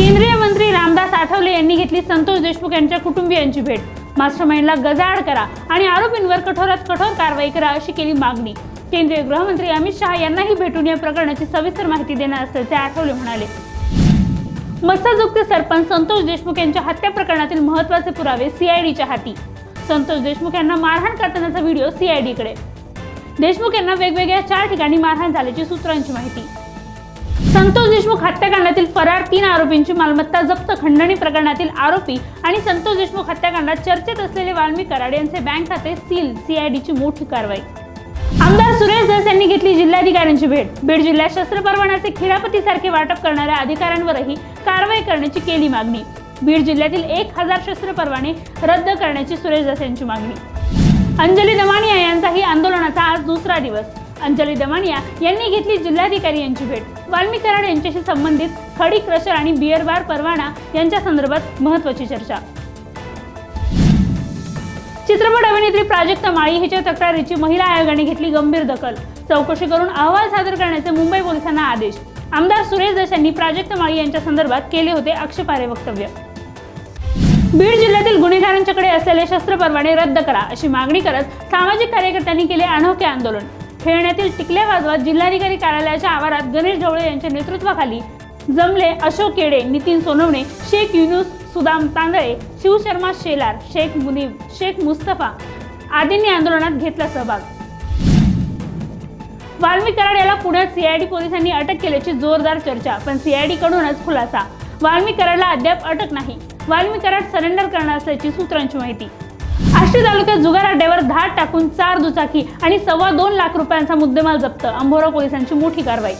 केंद्रीय मंत्री रामदास आठवले यांनी घेतली संतोष देशमुख यांच्या कुटुंबियांची भेट. मास्टरमाइंडला गजाआड करा आणि आरोपींवर कठोरात कठोर कारवाई करा अशी केली मागणी. केंद्रीय गृहमंत्री अमित शहा यांनाही भेटून या प्रकरणाची सविस्तर माहिती देणार असल्याचे आठवले म्हणाले. मत्स्यजुक्त सरपंच संतोष देशमुख यांच्या हत्या प्रकरणातील महत्त्वाचे पुरावे सीआयडीच्या हाती. संतोष देशमुख यांना मारहाण करतानाचा व्हिडिओ सीआयडीकडे देशमुख यांना वेगवेगळ्या चार ठिकाणी मारहाण झाल्याची सूत्रांची माहिती. संतोष देशमुख हत्याकांडातील फरार तीन आरोपींची मालमत्ता जप्त खंडणी प्रकरणातील आरोपी आणि संतोष देशमुख हत्याकांडात चर्चेत असलेले वाल्मी कराड यांचे बँक खाते सील सीआयडीची मोठी कारवाई. आमदार सुरेश दास यांनी घेतली जिल्हाधिकाऱ्यांची भेट. बीड जिल्ह्यात शस्त्र परवान्याचे खिरापतीसारखे वाटप करणाऱ्या अधिकाऱ्यांवरही कारवाई करण्याची केली मागणी. बीड जिल्ह्यातील एक हजार शस्त्र परवाने रद्द करण्याची सुरेश दास यांची मागणी. अंजली दमानिया यांचाही आंदोलनाचा आज दुसरा दिवस. अंजली दमानिया यांनी घेतली जिल्हाधिकारी यांची भेट. वाल्मी कराड यांच्याशी संबंधित खडी क्रशर आणि बिअर बार परवाना यांच्या संदर्भात महत्वाची चर्चा. चित्रपट अभिनेत्री प्राजक्ता माळी हिच्या तक्रारीची महिला आयोगाने घेतली गंभीर दखल. चौकशी करून अहवाल सादर करण्याचे मुंबई पोलिसांना आदेश. आमदार सुरेश दस यांनी प्राजक्ता माळी यांच्या संदर्भात केले होते आक्षेपारे वक्तव्य. बीड जिल्ह्यातील गुन्हेगारांच्याकडे असलेले शस्त्र परवाने रद्द करा अशी मागणी करत सामाजिक कार्यकर्त्यांनी केले अनोखे आंदोलन. खेळण्यातील टिकल्या वाजवत जिल्हाधिकारी कार्यालयाच्या आवारात गणेश ढवळे यांच्या नेतृत्वाखाली जमले अशोक केडे नितीन सोनवणे शेख युनुस सुदाम तांदळे शिवशर्मा शेलार शेख मुनीब शेख मुस्तफा आदींनी आंदोलनात घेतला सहभाग. वाल्मी कराड याला पुण्यात सीआयडी पोलिसांनी अटक केल्याची जोरदार चर्चा पण सीआयडी कडूनच खुलासा. वाल्मी कराडला अद्याप अटक नाही. वाल्मी कराड सरेंडर करणार असल्याची सूत्रांची माहिती. आष्टी तालुक्यात जुगार अड्ड्यावर धाड टाकून चार दुचाकी आणि सव्वा दोन लाख रुपयांचा मुद्देमाल जप्त. अंभोरा पोलिसांची मोठी कारवाई.